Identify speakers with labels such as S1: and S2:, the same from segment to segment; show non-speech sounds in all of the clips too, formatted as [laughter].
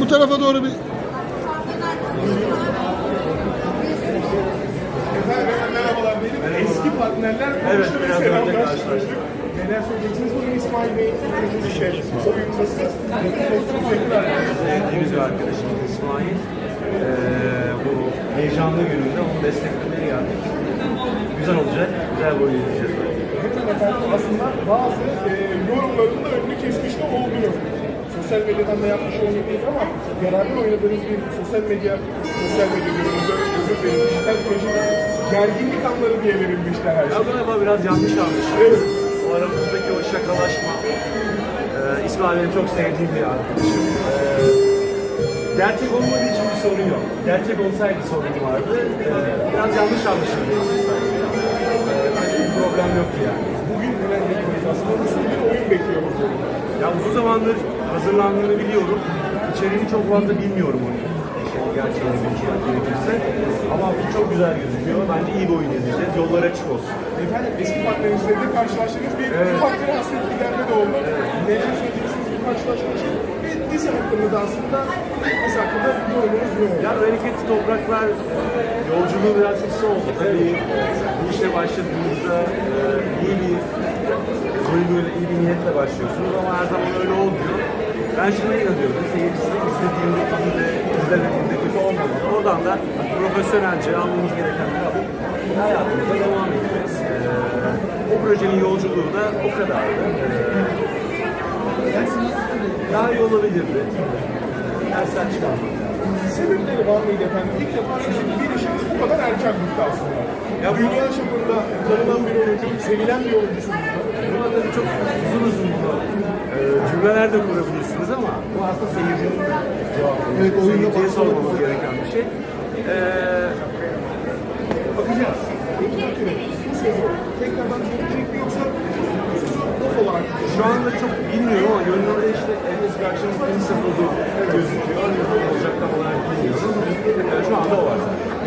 S1: Bu tarafa doğru bir
S2: merhabalar benim eski partnerler
S3: Evet, biraz önce karşılaştık.
S2: Neler söyleyeceksiniz bugün İsmail Bey? Bir şey, oyun nasıl? Teşekkürler.
S3: sevdiğimiz bir arkadaşımız İsmail. Ee, bu heyecanlı gününde onu desteklemeye geldik. Güzel olacak, güzel izleyeceğiz bence.
S2: Hemen efendim aslında bazı e, yorumların da önünü kesmiş de olduğunu. Sosyal medyadan da yapmış olmayabiliriz ama beraber oynadığınız bir sosyal medya, sosyal medya görünümüzde özür dilerim, dijital projede gerginlik anları diye verilmişler her
S3: Ya
S2: şey.
S3: galiba biraz yanlış anlaşıldı.
S2: Evet.
S3: O aramızdaki o şakalaşma. Ee, İsmail benim çok sevdiğim bir arkadaşım. Ee, gerçek olmadığı için bir sorun yok. Gerçek olsaydı sorun vardı. Ee, biraz yanlış anlaşıldı. Problem yok yani.
S2: Bugün hemen bekliyoruz aslında nasıl bir oyun bekliyoruz?
S3: Ya uzun zamandır hazırlandığını biliyorum. İçeriğini çok fazla bilmiyorum onun. İşin gerçeğini bilmek gerekirse. Ama çok güzel gözüküyor. Bence iyi bir oyun izleyeceğiz. Yollar açık olsun.
S2: Efendim eski partnerinizle karşılaştığınız bir
S3: Evet.
S2: ufak bir hasret giderme de oldu. Neler söyleyeceksiniz bu karşılaşma için? Ve dizi hakkında da aslında dizi hakkında yorumunuz ne oldu?
S3: Ya bereketli topraklar yolculuğu biraz kısa oldu. Tabii bu işe başladığınızda e, iyi bir duyguyla, iyi bir niyetle başlıyorsunuz ama her zaman öyle olmuyor. Ben şuna inanıyorum, seyircisi izlediğinde iyi de izlemediğinde kötü olmamalı. Oradan da profesyonelce almamız gerekenleri alıp hayatımıza devam edeceğiz. E, o projenin yolculuğu da o kadardı. Daha iyi olabilirdi. Dersler çıkarmak.
S2: Sebepleri var mıydı efendim? İlk defa sizin bir işiniz bu kadar erken bitti aslında. Ya dünya çapında tanınan bir oyuncu, sevilen bir oyuncusunuz.
S3: Buna tabii çok uzun uzun e, cümleler de kurabilirsiniz ama bu aslında seyircinin evet, seyirciye sormamız gereken bir şey. E, bakacağız.
S2: Peki sezon tekrardan
S3: Şu anda çok bilmiyorum ama gönlümde işte Enes Berkşen'in film sezonu gözüküyor. Ne zaman olacak tam olarak bilmiyorum. E, şu anda o var.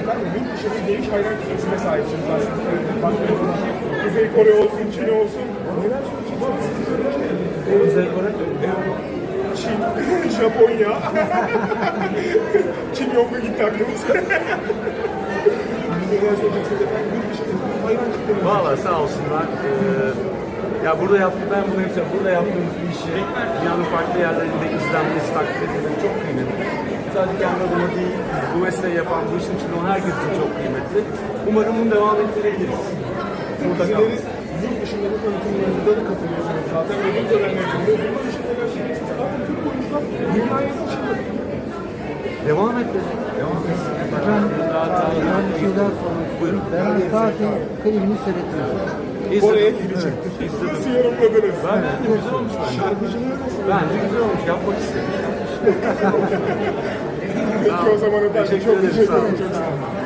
S2: Efendim yurt dışı bir geniş hayran kitlesine sahipsiniz aslında. Baktığınız Kuzey Kore olsun, Çin olsun. Neler söyleyeceksiniz?
S3: Kuzey Kore.
S2: Çin, [laughs] Japonya. Kim Jong'a gitti aklımız. Neler söyleyeceksiniz efendim? Yurt dışı hayran.
S3: Valla sağ olsunlar. Ee, ya burada yaptık, ben bunu yapacağım. Burada yaptığımız bir işi dünyanın farklı yerlerinde izlenmesi, takdir edilmesi çok kıymetli. Sadece kendi adıma değil, bu mesleği yapan, bu işin içinde olan herkes için çok kıymetli. Umarım bunu devam ettirebiliriz.
S2: Dizileri yurt dışında da tanıtımlarında da katılıyorsunuz zaten. Ödül törenlerinde. İçin neler söyleyeceksiniz? Zaten Türk oyuncular dünyaya taşıdı.
S3: Devam edelim. Devam edelim.
S4: Efendim,
S3: Daha daha
S4: ben bir şeyler sormak
S3: Buyurun.
S4: istiyorum. Ben zaten klibini seyrediyorum.
S2: Oraya
S3: İzledim.
S2: gidecektik.
S3: İzledim.
S2: Nasıl yorumladınız?
S3: Ben de güzel olmuş.
S2: Şarkıcılığı nasıl?
S3: Bence güzel olmuş. Yapmak istedim. [laughs]
S2: Peki o zaman efendim
S3: Teşekkür
S2: çok
S3: ederim,
S2: teşekkür ederim. Çok sağ olun.